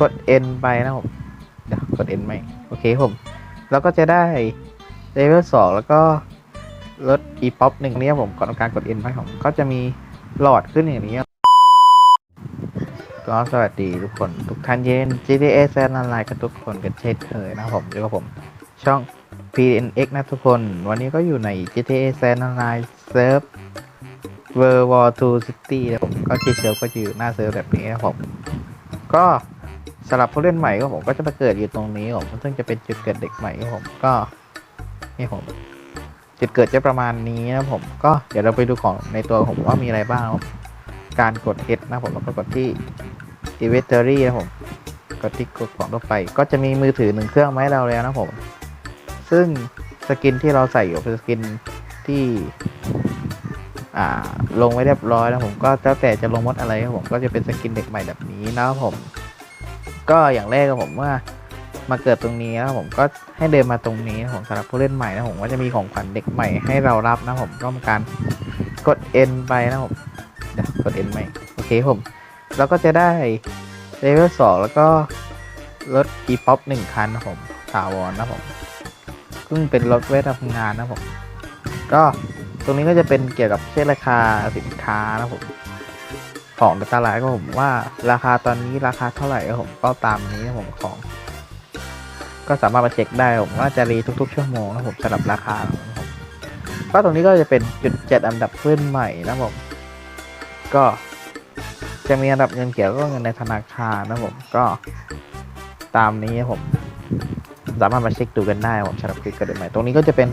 กด N ไปนะผมเดี๋ยวกด N ไหมโอเคผม แล้วก็จะได้เลเวลสองแล้วก็ลด e pop หนึ่งเนี้ยผมก่อนการกด N ไปผมก็จะมีหลอดขึ้นอย่างนี้ก็สวัสดีทุกคนทุกท่านเย็น GTA แซนออนไลน์กับทุกคนกันเช่นเคยนะครับผมอยู่กับผมช่อง PNX นะทุกคน วันนี้ก็อยู่ใน GTA แซนออนไลน์เซิร์ฟ World War 2 City นะผมก็ชื่เซิร์ฟก็อยู่หน้าเซิร์ฟแบบนี้นะครับผม ก็ สำหรับผู้เล่นใหม่ก็ผมก็จะมาเกิดอยู่ตรงนี้ผมซึ่งจะเป็นจุดเกิดเด็กใหม่ครับผมก็นี่ผม จุดเกิดจะประมาณนี้นะผมก็เดี๋ยวเราไปดูของในตัวผมว่ามีอะไรบ้างการกด H นะผมแล้วก็กดที่ inventory นะผมกดที่กดของทั่วไป ก็จะมีมือถือหนึ่งเครื่องมาให้เราแล้วนะผม ซึ่งสกินที่เราใส่อยู่เป็นสกินที่อ่าลงไว้เรียบร้อยนะผมก็แล้วแต่จะลงมดอะไรครับผมก็จะเป็นสกินเด็กใหม่แบบนี้นะผม ก็อย่างแรกครับผมว่ามาเกิดตรงนี้นะผมก็ให้เดินมาตรงนี้นะผมสำหรับผู้เล่นใหม่นะผมก็จะมีของขวัญเด็กใหม่ให้เรารับนะผมก็มีการกด N ไปนะผมเดี๋ยวกด N ไหมโอเคผมแล้วก็จะได้เลเวลสองแล้วก็รถ e pop หนึ่งคันนะผมถาวรนะผมซึ่งเป็นรถเวททำงานนะผมก็ตรงนี้ก็จะเป็นเกี่ยวกับเช็คราคาสินค้านะผม ของในตลาดก็ผมว่าราคาตอนนี้ราคาเท่าไหร่ผมก็ตามนี้นะผมของ ก็สามารถมาเช็คได้ผมว่าจะรีทุกๆ ชั่วโมงนะผมสำหรับราคาของผมก็ตรงนี้ก็จะเป็นจุดเจ็ดอันดับเพื่อนใหม่นะผมก็จะมีอันดับเงินเขียวก็เงินในธนาคารนะผมก็ตามนี้ผม สามารถมาเช็คดูกันได้ผมสำหรับคลิปกระเด็นใหม่ตรงนี้ก็จะเป็น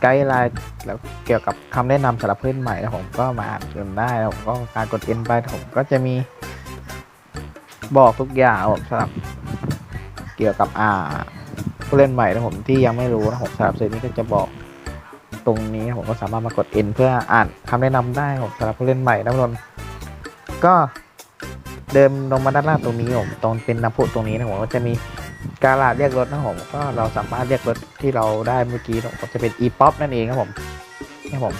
ไกด์ไลน์แล้วเกี่ยวกับคำแนะนำสำหรับเพื่อนใหม่นะผมก็มาอ่านกันได้นะผมก็การกดเอ็นไปผมก็จะมีบอกทุกอย่างผมสำหรับเกี่ยวกับอ่าผู้เล่นใหม่นะผมที่ยังไม่รู้นะผมสำหรับเซตนี้ก็จะบอกตรงนี้ผมก็สามารถมากด N เพื่ออ่านคำแนะนำได้ผมสำหรับผู้เล่นใหม่นะทุกคนก็เดินลงมาด้านล่างตรงนี้ผมตรงเป็นน้ำพุตรงนี้นะผมก็จะมี การาดเรียกรถนะผมก็เราสามารถเรียกรถที่เราได้เมื่อกี้ผมจะเป็น e pop นั่นเองครับผมนี่ผม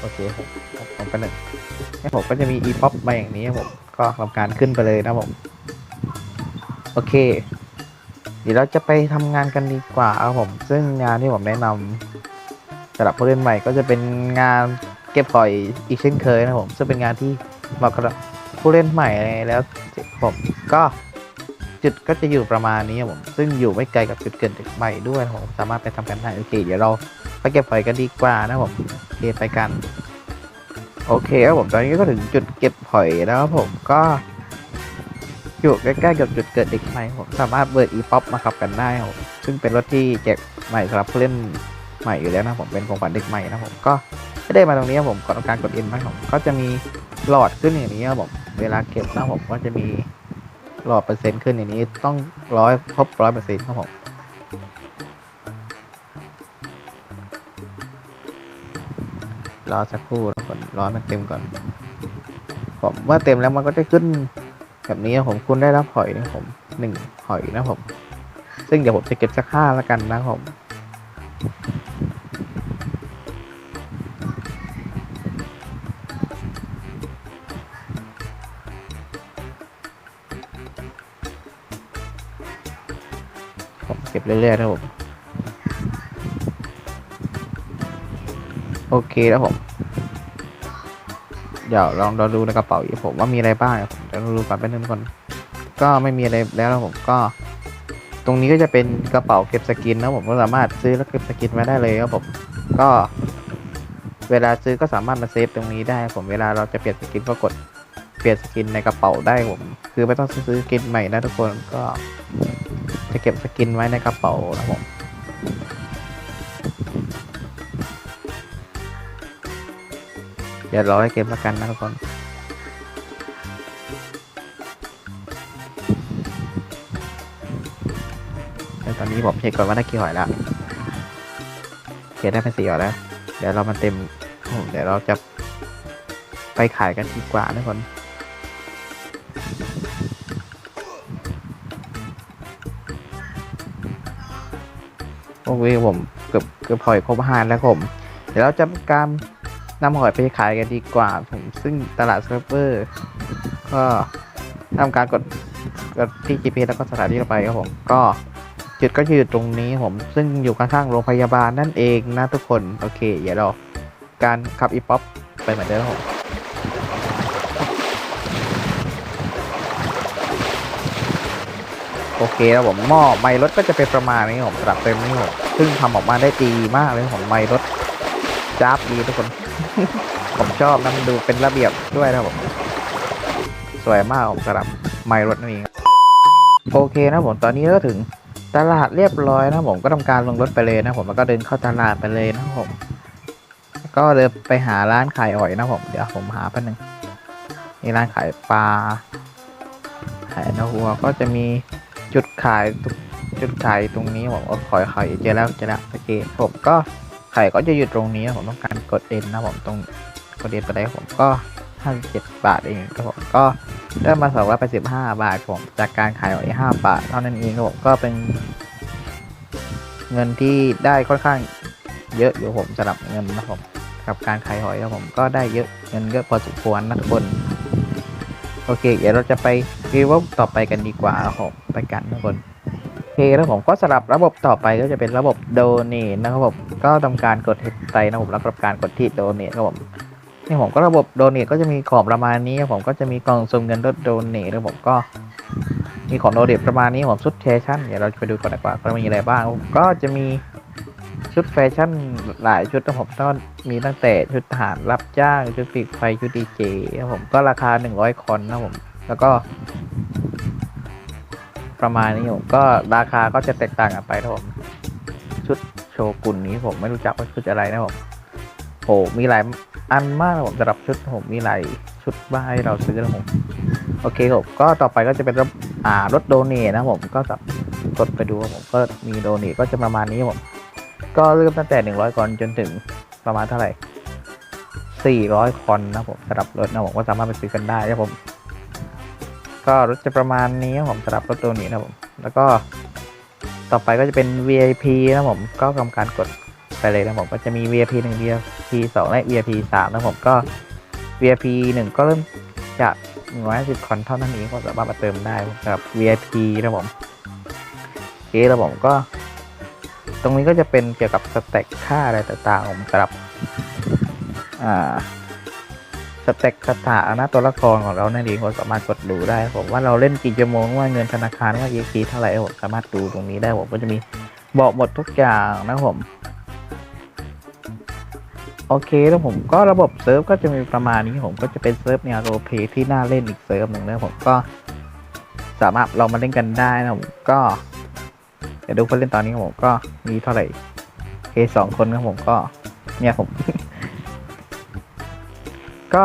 โอเคผมผมเป็นหนึ่งนี่ผมก็จะมี e pop มาอย่างนี้ครับผมก็ทำการขึ้นไปเลยนะผมโอเค เดี๋ยวเราจะไปทำงานกันดีกว่าครับผม ซึ่งงานที่ผมแนะนำสำหรับผู้เล่นใหม่ก็จะเป็นงานเก็บหอยอีกเช่นเคยนะครับผมซึ่งเป็นงานที่เหมาะกับผู้เล่นใหม่แล้วผมก็ จุดก็จะอยู่ประมาณนี้ครับผมซึ่งอยู่ไม่ไกลกับจุดเกิดเด็กใหม่ด้วยผมสามารถไปทำกันได้โอเค เดี๋ยวเราไปเก็บหอยกันดีกว่านะผมโอเคไปกัน โอเคครับผมตอนนี้ก็ถึงจุดเก็บหอยแล้วผมก็อยู่ใกล้ๆกับจุดเกิดเด็กใหม่ผมสามารถเบิร์ดอีป๊อปมาขับกันได้ผมซึ่งเป็นรถที่แจกใหม่สำหรับผู้เล่นใหม่อยู่แล้วนะผมเป็นของขวัญเด็กใหม่นะผมก็ไม่ได้มาตรงนี้ผมก่อนการกดอินมาผมก็จะมีหลอดขึ้นอย่างนี้ครับผมเวลาเก็บนะผมก็จะมี หลอดเปอร์เซ็นต์ขึ้นอย่างนี้ต้องร้อยครบร้อยเปอร์เซ็นต์ครับผมรอสักครู่นะผมรอมันเต็มก่อน ผมเมื่อเต็มแล้วมันก็จะขึ้น แบบนี้ผมคุณได้รับหอยนะผมหนึ่งหอยนะผม ซึ่งเดี๋ยวผมจะเก็บสักห้าแล้วกันนะผม ผมเก็บเรื่อยๆนะผมโอเคแล้วผมเดี๋ยวลองดูในกระเป๋าอีกผมว่ามีอะไรบ้างครับเดี๋ยวดูก่อนแป๊บนึงก่อนก็ไม่มีอะไรแล้วนะผมก็ ตรงนี้ก็จะเป็นกระเป๋าเก็บสกินนะผมก็สามารถซื้อแล้วเก็บสกินมาได้เลยครับผมก็ เวลาซื้อก็สามารถมาเซฟตรงนี้ได้ ผมเวลาเราจะเปลี่ยนสกินก็กด เปลี่ยนสกินในกระเป๋าได้ผม คือไม่ต้องซื้อสกินใหม่นะทุกคนก็จะเก็บสกินไว้ในกระเป๋านะผมเดี๋ยวรอให้เกมละกันนะทุกคนแต่ตอนนี้ผมเช็คก่อนว่าได้กี่หอยแล้วโอเคได้เป็นสี่หอยแล้ว เดี๋ยวเรามันเต็มโอ้เดี๋ยวเราจะไปขายกันดีกว่านะทุกคน โอเคผมเกือบเกือบหอยครบห้าแล้วผม เดี๋ยวเราจะการนำหอยไปขายกันดีกว่าผมซึ่งตลาดเซิร์ฟเวอร์ ก็ทำการกดก็ที่ GPS แล้วก็สถานที่เราไปครับผมก็จุดก็อยู่ตรงนี้ผมซึ่งอยู่ข้างๆโรงพยาบาลนั่นเองนะทุกคน โอเค เดี๋ยวเราการขับอีป๊อปไปเหมือนเดิมครับผม โอเคแล้วผมหม้อไมล์รถก็จะเป็นประมาณนี้ผมสำหรับเต็มนี้ผมซึ่งทำออกมาได้ดีมากเลยผมไมล์รถจ้าบดีทุกคน ผมชอบนะมันดูเป็นระเบียบด้วยนะผมสวยมากผมสำหรับไมล์รถนั่นเองโอเคนะผมตอนนี้ก็ถึงตลาดเรียบร้อยนะผมก็ทำการลงรถไปเลยนะผมแล้วก็เดินเข้าตลาดไปเลยนะผม ก็เดินไปหาร้านขายอ่อยนะผมเดี๋ยวผมหาแป๊บนึงนี่ร้านขายปลาขายนื้อวัวก็จะมี จุดขายตุจุดขายตรงนี้ผมก็ขอยขายเจอแล้วเจอแล้วโอเคผมก็ไข่ก็จะอยู่ตรงนี้ผมต้องการกดเอ็นนะผมตรงกดเอ็นไปได้ผมก็57บาทเองครับผมก็ได้มาสองร้อยแปดสิบาทผมจากการขายออยห้าบาทเท่านั้นเองครับผมก็เป็น เงินที่ได้ค่อนข้างเยอะอยู่ผมสำหรับเงินนะผมกับการขายหอยครับผมก็ได้เยอะเงินเยอะพอสมควรนะทุกคน โอเค เดี๋ยวเราจะไปรีวิวต่อไปกันดีกว่าครับผมไปกันทุกคนโอเคแล้วผมก็สลับระบบต่อไปก็จะเป็นระบบโดเน e นะครับผมก็ทำการกดเฮดไตนะผมแล้วก็การกดที่โดเน e ครับผมนี่ผมก็ระบบโดเน e ก็จะมีของประมาณนี้ครับผมก็จะมีกล่องสุ่มเงินลดโดเน e แล้วผมก็ มีของโดเน e ประมาณนี้ผมชุดแฟชั่นเดี๋ยวเราจะไปดูก่อนดีกว่าว่ามีอะไรบ้างก็จะมี ชุดแฟชั่นหลายชุดนะผมก็มีตั้งแต่ชุดทหารรับจ้างชุดปีกไฟชุดดีเจครับผมก็ราคา 100 คอนนะผมแล้วก็ ประมาณนี้ผมก็ราคาก็จะแตกต่างกันไปนะผมชุดโชกุนนี้ผมไม่รู้จักว่าชุดอะไรนะผมโอ้มีหลายอันมากนะผมสำหรับชุดผมมีหลายชุดบ้าให้เราซื้อนะผมโอเคผมก็ต่อไปก็จะเป็นรถอ่ารถโดเนทนะผมก็แบบกดไปดูผมก็มีโดเนทก็จะประมาณนี้ผม ก็เริ่มตั้งแต่ 100คอนจนถึงประมาณเท่าไหร่ 400 คอนนะผมสำหรับรถนะผมก็สามารถไปซื้อกันได้นะผม ก็รถจะประมาณนี้นะผมสำหรับรถตัวนี้นะผม แล้วก็ต่อไปก็จะเป็น VIP นะผม ก็ทำการกดไปเลยนะผม ก็จะมี VIP 1 VIP 2และ VIP 3นะผม ก็ VIP 1 ก็เริ่มจาก150คอนเท่านั้นเองก็สามารถมาเติมได้สำหรับ VIP นะผมโอเคแล้วผมก็ ตรงนี้ก็จะเป็นเกี่ยวกับสเต็กค่าอะไรต่างๆผมสำหรับอ่าสเต็กสถานะตัวละครของเรานั่นเองผมสามารถกดดูได้ผมว่าเราเล่นกี่ชั่วโมงว่าเงินธนาคารว่า EXP เท่าไหร่ผมสามารถดูตรงนี้ได้ผมก็จะมีบอกหมดทุกอย่างนะผมโอเคแล้วผมก็ระบบเซิร์ฟก็จะมีประมาณนี้ผมก็จะเป็นเซิร์ฟแนวโรเพที่น่าเล่นอีกเซิร์ฟหนึ่งนะผมก็สามารถเรามาเล่นกันได้นะผมก็ เดี๋ยวดูผู้เล่นตอนนี้ครับผมก็มีเท่าไหร่เคสองคนครับผมก็เนี่ยผม ก็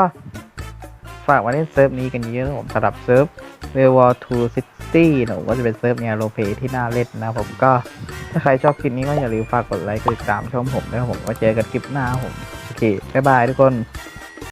ฝากมาเล่นเซิร์ฟนี้กันเยอะนะผมสำหรับเซิร์ฟเวลวอลทูซิตี้นะผมก็จะเป็นเซิร์ฟเนี่ยโรลเพที่น่าเล่นนะผมก็ถ้าใครชอบคลิปนี้ก็อย่าลืมฝากกดไลค์กดติดตามช่องผมด้วยครับผมไว้เจอกันคลิปหน้าผมโอเคบ๊ายบายทุกคน